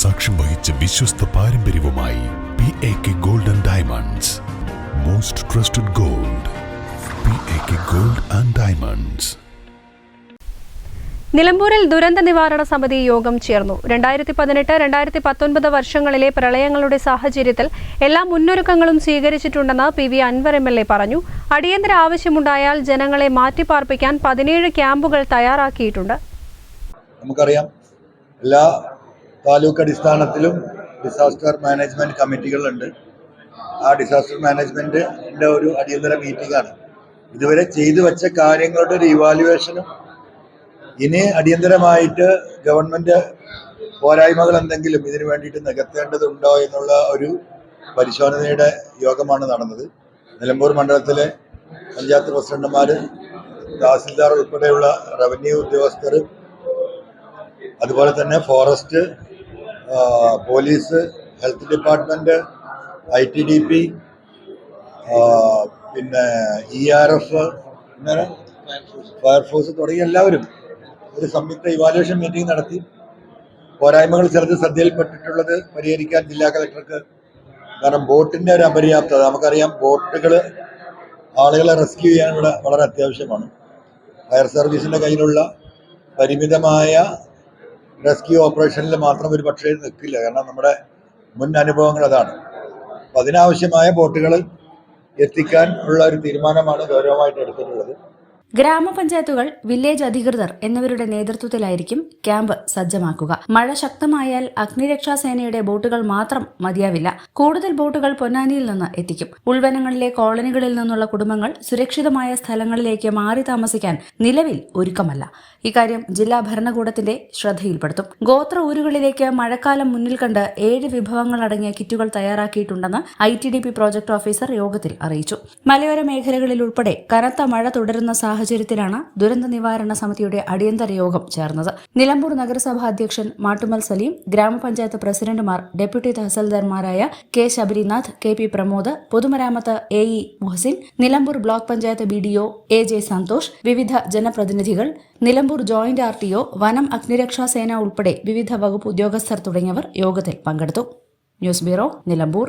സാക്ഷ്യം വഹിച്ച വിശ്വസ്ത പാരമ്പര്യവുമായി P A K gold and diamonds most trusted gold P A K gold and diamonds നിലമ്പൂരിൽ ദുരന്ത നിവാരണ സമിതി യോഗം ചേർന്നു. രണ്ടായിരത്തി പതിനെട്ട് രണ്ടായിരത്തി പത്തൊൻപത് വർഷങ്ങളിലെ പ്രളയങ്ങളുടെ സാഹചര്യത്തിൽ എല്ലാ മുന്നൊരുക്കങ്ങളും സ്വീകരിച്ചിട്ടുണ്ടെന്ന് P V Anwar M L A പറഞ്ഞു. അടിയന്തര ആവശ്യമുണ്ടായാൽ ജനങ്ങളെ മാറ്റിപ്പാർപ്പിക്കാൻ പതിനേഴ് ക്യാമ്പുകൾ തയ്യാറാക്കിയിട്ടുണ്ട്. നമുക്കറിയാം. എല്ലാ താലൂക്ക് അടിസ്ഥാനത്തിലും ഡിസാസ്റ്റർ മാനേജ്മെന്റ് കമ്മിറ്റികളുണ്ട്. ആ ഡിസാസ്റ്റർ മാനേജ്മെന്റിന്റെ ഒരു അടിയന്തര മീറ്റിംഗാണ് ഇതുവരെ ചെയ്തു വെച്ച കാര്യങ്ങളുടെ ഒരു ഇവാലുവേഷനും ഇനി അടിയന്തരമായിട്ട് ഗവൺമെന്റ് പോരായ്മകൾ എന്തെങ്കിലും ഇതിനു വേണ്ടിയിട്ട് നികത്തേണ്ടതുണ്ടോ എന്നുള്ള ഒരു പരിശോധനയുടെ യോഗമാണ് നടന്നത്. നിലമ്പൂർ മണ്ഡലത്തിലെ പഞ്ചായത്ത് പ്രസിഡന്റുമാർ തഹസിൽദാർ ഉൾപ്പെടെയുള്ള റവന്യൂ ഉദ്യോഗസ്ഥർ അതുപോലെ തന്നെ forest police health department I T D P പിന്നെ ഇ ആർ എഫ് അങ്ങനെ ഫയർഫോഴ്സ് തുടങ്ങിയ എല്ലാവരും ഒരു സംയുക്ത ഇവാലുവേഷൻ മീറ്റിംഗ് നടത്തി. പോരായ്മകൾ ചിലത് ശ്രദ്ധയിൽപ്പെട്ടിട്ടുള്ളത് പരിഹരിക്കാൻ ജില്ലാ കളക്ടർക്ക് കാരണം ബോട്ടിന്റെ ഒരു അപര്യാപ്തത. നമുക്കറിയാം ബോട്ടുകൾ ആളുകളെ റെസ്ക്യൂ ഇവിടെ വളരെ അത്യാവശ്യമാണ്. ഫയർ സർവീസിന്റെ കയ്യിലുള്ള പരിമിതമായ റെസ്ക്യൂ ഓപ്പറേഷനിൽ മാത്രം ഒരു പക്ഷേ നിൽക്കില്ല. കാരണം നമ്മുടെ മുൻ അനുഭവങ്ങൾ അതാണ്. അപ്പം അതിനാവശ്യമായ ബോട്ടുകൾ എത്തിക്കാൻ ഉള്ള ഒരു തീരുമാനമാണ് ഗൗരവമായിട്ട് എടുത്തിട്ടുള്ളത്. ഗ്രാമപഞ്ചായത്തുകൾ വില്ലേജ് അധികൃതർ എന്നിവരുടെ നേതൃത്വത്തിലായിരിക്കും ക്യാമ്പ് സജ്ജമാക്കുക. മഴ ശക്തമായാൽ അഗ്നിരക്ഷാ സേനയുടെ ബോട്ടുകൾ മാത്രം മതിയാവില്ല. കൂടുതൽ ബോട്ടുകൾ പൊന്നാനിയിൽ നിന്ന് എത്തിക്കും. ഉൾവനങ്ങളിലെ കോളനികളിൽ നിന്നുള്ള കുടുംബങ്ങൾ സുരക്ഷിതമായ സ്ഥലങ്ങളിലേക്ക് മാറി താമസിക്കാൻ നിലവിൽ ഒരുക്കമല്ല. ഇക്കാര്യം ജില്ലാ ഭരണകൂടത്തിന്റെ ശ്രദ്ധയിൽപ്പെടുത്തും. ഗോത്ര ഊരുകളിലേക്ക് മഴക്കാലം മുന്നിൽ കണ്ട് ഏഴ് വിഭവങ്ങൾ അടങ്ങിയ കിറ്റുകൾ തയ്യാറാക്കിയിട്ടുണ്ടെന്ന് I T D P project officer യോഗത്തിൽ അറിയിച്ചു. മലയോര മേഖലകളിൽ ഉൾപ്പെടെ കനത്ത മഴ തുടരുന്ന സാഹചര്യത്തിലാണ് ദുരന്ത നിവാരണ സമിതിയുടെ അടിയന്തര യോഗം ചേർന്നത്. നിലമ്പൂർ നഗരസഭാ അധ്യക്ഷൻ മാട്ടുമൽ സലീം ഗ്രാമപഞ്ചായത്ത് പ്രസിഡന്റുമാർ deputy തഹസിൽദാർമാരായ K Sabarinath K P Pramod പൊതുമരാമത്ത് A E Muhasin Nilambur block panchayat B D O A J Santhosh വിവിധ ജനപ്രതിനിധികൾ Nilambur joint R T O വനം അഗ്നിരക്ഷാ സേന ഉൾപ്പെടെ വിവിധ വകുപ്പ് ഉദ്യോഗസ്ഥർ തുടങ്ങിയവർ യോഗത്തിൽ പങ്കെടുത്തു. News bureau Nilambur.